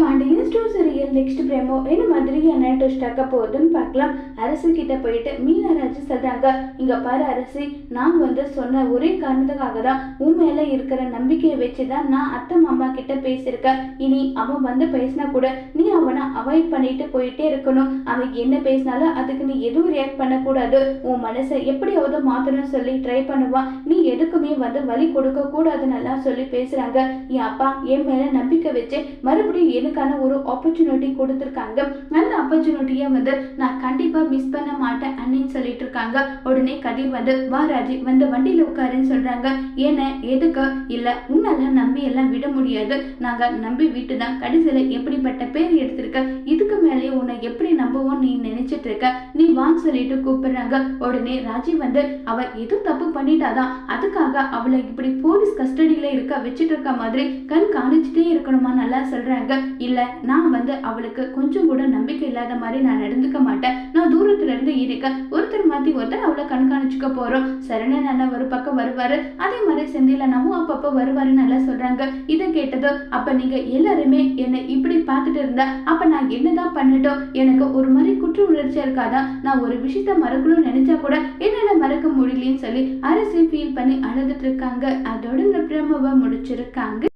Pandian store serial next promo என்ன மாதிரியான twist ஆக்க போகுதுன்னு பார்க்கலாம். அரசு கிட்ட போயிட்டு மீனராஜ் சொல்றாங்க இங்க பாரு அரசி நான் வந்து சொன்ன ஒரே காரணத்துக்காக தான் உன் மேல இருக்கிற நம்பிக்கையை வச்சு தான் நான் அத்தை மாமா கிட்ட பேசியிருக்கேன். இனி அவன் வந்து பேசினா கூட நீ அவனை அவாய்ட் பண்ணிட்டு போயிட்டே இருக்கணும். அவன் என்ன பேசினாலும் அதுக்கு நீ எதுவும் ரியாக்ட் பண்ணக்கூடாது. உன் மனசை எப்படியாவது மாத்தணும்னு சொல்லி ட்ரை பண்ணுவான். நீ எதுக்குமே வந்து வழி கொடுக்க கூடாதுன்னெல்லாம் சொல்லி பேசுறாங்க. என் அப்பா என் மேல நம்பிக்கை வச்சு மறுபடியும் எனக்கான ஒரு ஆப்பர்ச்சுனிட்டி கொடுத்துருக்காங்க. அந்த ஆப்பர்ச்சுனிட்டியை வந்து நான் கண்டிப்பா மிஸ் பண்ண மாட்டேன் அண்ணின்னு சொல்லிட்டு இருக்காங்க. உடனே கதிர் வந்து வா ராஜி வந்து வண்டியில உட்காருன்னு சொல்றாங்க. ஏன்னா? எதுக்கு? இல்ல உன்னால நம்பி எல்லாம் விட முடியாது. நாங்க நம்பி விட்டு தான் கடைசியில எப்படிப்பட்ட பேர் எடுத்திருக்க? இதுக்கு மேலேயே உன்னை எப்படி நம்புவோம் நீ நினைச்சிட்டு இருக்க நீ வான்னு சொல்லிட்டு கூப்பிடுறாங்க. உடனே ராஜி வந்து அவ ஏதோ தப்பு பண்ணிட்டாதான். அதுக்காக அவளை இப்படி போலீஸ் கஸ்டடியில இருக்க வச்சுட்டு இருக்க மாதிரி கண் காணிச்சுட்டே இருக்கணுமா நல்லா சொல்றாங்க. இல்ல நான் வந்து அவளுக்கு கொஞ்சம் கூட நம்பிக்கை இல்லாத மாதிரி நான் நடந்துக்க மாட்டேன். நான் தூரத்துல இருந்து இருக்கேன். ஒருத்தர் மாத்தி ஒருத்தர் அவளை கண்காணிச்சுக்க போறோம். சரணன் அண்ணன் ஒரு பக்கம் வருவாரு. அதே மாதிரி செந்தில் அண்ணாவும் அப்பப்போ வருவாரு நல்லா சொல்றாங்க. இதை கேட்டது அப்ப நீங்க எல்லாருமே என்னை இப்படி பார்த்துட்டு இருந்தா அப்ப நான் என்னதான் பண்ணிட்டோம். எனக்கு ஒரு மாதிரி குற்ற உணர்ச்சியா இருக்காதா? நான் ஒரு விஷயத்த மறக்கணும்னு நினைச்சா கூட என்னால மறக்க முடியலன்னு சொல்லி அரசு ஃபீல் பண்ணி அழுதுட்டு இருக்காங்க. அதோட இந்த பிரமவை முடிச்சிருக்காங்க.